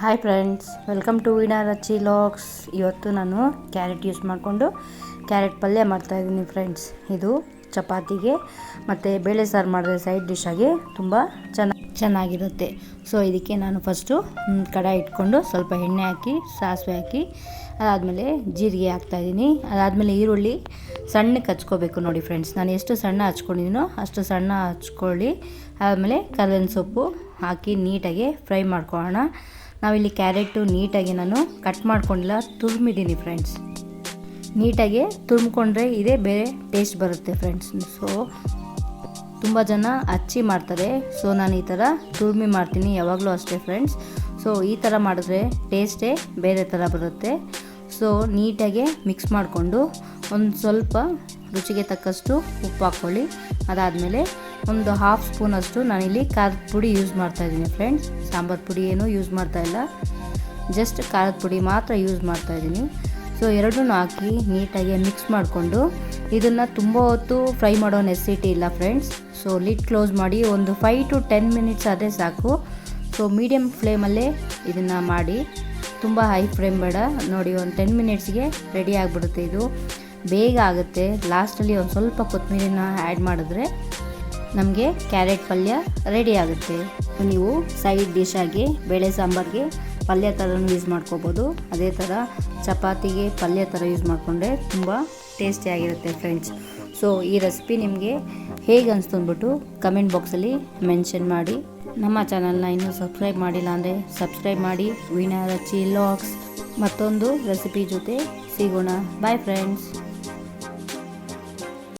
Hi friends welcome to Veena Rachchi ಲಾಕ್ಸ್ ಇವತ್ತು ನಾನು ಕ್ಯಾರೆಟ್ ಯೂಸ್ ಮಾಡಿಕೊಂಡು ಕ್ಯಾರೆಟ್ ಪಲ್ಯ ಮಾಡ್ತಾಯಿದ್ದೀನಿ ಫ್ರೆಂಡ್ಸ್ ಇದು ಚಪಾತಿಗೆ ಮತ್ತು ಬೇಳೆ ಸಾರು ಮಾಡಿದ್ರೆ ಸೈಡ್ ಡಿಶ್ಶಾಗಿ ತುಂಬ ಚೆನ್ನಾಗಿ ಚೆನ್ನಾಗಿರುತ್ತೆ. ಸೊ ಇದಕ್ಕೆ ನಾನು ಫಸ್ಟು ಕಡಾಯಿ ಇಟ್ಕೊಂಡು ಸ್ವಲ್ಪ ಎಣ್ಣೆ ಹಾಕಿ, ಸಾಸಿವೆ ಹಾಕಿ, ಅದಾದಮೇಲೆ ಜೀರಿಗೆ ಹಾಕ್ತಾಯಿದ್ದೀನಿ ಅದಾದಮೇಲೆ ಈರುಳ್ಳಿ ಸಣ್ಣಕ್ಕೆ ಹಚ್ಕೋಬೇಕು ನೋಡಿ ಫ್ರೆಂಡ್ಸ್ ನಾನು ಎಷ್ಟು ಸಣ್ಣ ಹಚ್ಕೊಂಡಿದ್ದೀನೋ ಅಷ್ಟು ಸಣ್ಣ ಹಚ್ಕೊಳ್ಳಿ. ಆದಮೇಲೆ ಕರ್ಬೇವಿನ ಸೊಪ್ಪು ಹಾಕಿ ನೀಟಾಗಿ ಫ್ರೈ ಮಾಡ್ಕೊಳ್ಳೋಣ. ನಾವಿಲ್ಲಿ ಕ್ಯಾರೆಟು ನೀಟಾಗಿ ನಾನು ಕಟ್ ಮಾಡ್ಕೊಂಡಿಲ್ಲ ತುರ್ಮಿದ್ದೀನಿ ಫ್ರೆಂಡ್ಸ್ ನೀಟಾಗಿ ತುರ್ಮ್ಕೊಂಡ್ರೆ ಇದೇ ಬೇರೆ ಟೇಸ್ಟ್ ಬರುತ್ತೆ ಫ್ರೆಂಡ್ಸ್ ಸೊ ತುಂಬ ಜನ ಹಚ್ಚಿ ಮಾಡ್ತಾರೆ. ಸೊ ನಾನು ಈ ಥರ ತುರ್ಮಿ ಮಾಡ್ತೀನಿ ಯಾವಾಗಲೂ ಅಷ್ಟೇ ಫ್ರೆಂಡ್ಸ್ ಸೊ ಈ ಥರ ಮಾಡಿದ್ರೆ ಟೇಸ್ಟೇ ಬೇರೆ ಥರ ಬರುತ್ತೆ. ಸೊ ನೀಟಾಗಿ ಮಿಕ್ಸ್ ಮಾಡಿಕೊಂಡು ಒಂದು ಸ್ವಲ್ಪ ರುಚಿಗೆ ತಕ್ಕಷ್ಟು ಉಪ್ಪು ಹಾಕ್ಕೊಳ್ಳಿ. ಅದಾದಮೇಲೆ ಒಂದು ಹಾಫ್ ಸ್ಪೂನಷ್ಟು ನಾನಿಲ್ಲಿ ಖಾರದ ಪುಡಿ ಯೂಸ್ ಮಾಡ್ತಾಯಿದ್ದೀನಿ ಫ್ರೆಂಡ್ಸ್ ಸಾಂಬಾರು ಪುಡಿ ಏನೂ ಯೂಸ್ ಮಾಡ್ತಾಯಿಲ್ಲ ಜಸ್ಟ್ ಖಾರದ ಪುಡಿ ಮಾತ್ರ ಯೂಸ್ ಮಾಡ್ತಾಯಿದ್ದೀನಿ ಸೊ ಎರಡನ್ನೂ ಹಾಕಿ ನೀಟಾಗಿ ಮಿಕ್ಸ್ ಮಾಡಿಕೊಂಡು ಇದನ್ನು ತುಂಬ ಹೊತ್ತು ಫ್ರೈ ಮಾಡೋ ನೆಸಿಟಿ ಇಲ್ಲ ಫ್ರೆಂಡ್ಸ್ ಸೊ ಲಿಡ್ ಕ್ಲೋಸ್ ಮಾಡಿ ಒಂದು ಫೈವ್ ಟು ಟೆನ್ ಮಿನಿಟ್ಸ್ ಅದೇ ಸಾಕು. ಸೊ ಮೀಡಿಯಮ್ ಫ್ಲೇಮಲ್ಲೇ ಇದನ್ನು ಮಾಡಿ. ತುಂಬ ಹೈ ಫ್ಲೇಮ್ ಬೇಡ. ನೋಡಿ, ಒಂದು ಟೆನ್ ಮಿನಿಟ್ಸ್ಗೆ ರೆಡಿ ಆಗಿಬಿಡುತ್ತೆ ಇದು. ಬೇಗ ಆಗುತ್ತೆ. ಲಾಸ್ಟಲ್ಲಿ ಒಂದು ಸ್ವಲ್ಪ ಕೊತ್ತಂಬರಿನ ಆ್ಯಡ್ ಮಾಡಿದ್ರೆ ನಮಗೆ ಕ್ಯಾರೆಟ್ ಪಲ್ಯ ರೆಡಿ ಆಗುತ್ತೆ. ನೀವು ಸೈಡ್ ಡಿಶ್ ಬೇಳೆ ಸಾಂಬಾರಿಗೆ ಪಲ್ಯ ಥರನೂ ಯೂಸ್ ಮಾಡ್ಕೋಬೋದು. ಅದೇ ಥರ ಚಪಾತಿಗೆ ಪಲ್ಯ ಥರ ಯೂಸ್ ಮಾಡಿಕೊಂಡ್ರೆ ತುಂಬ ಟೇಸ್ಟಿಯಾಗಿರುತ್ತೆ ಫ್ರೆಂಡ್ಸ್ ಸೊ ಈ ರೆಸಿಪಿ ನಿಮಗೆ ಹೇಗೆ ಅನಿಸ್ತು ಅಂದ್ಬಿಟ್ಟು ಕಮೆಂಟ್ ಬಾಕ್ಸಲ್ಲಿ ಮೆನ್ಷನ್ ಮಾಡಿ. ನಮ್ಮ ಚಾನಲ್ನ ಇನ್ನೂ ಸಬ್ಸ್ಕ್ರೈಬ್ ಮಾಡಿಲ್ಲ ಅಂದರೆ ಸಬ್ಸ್ಕ್ರೈಬ್ ಮಾಡಿ. ವೀಣಾ ರಚಿ ಲಾಕ್ಸ್ ಮತ್ತೊಂದು ರೆಸಿಪಿ ಜೊತೆ ಸಿಗೋಣ. Bye friends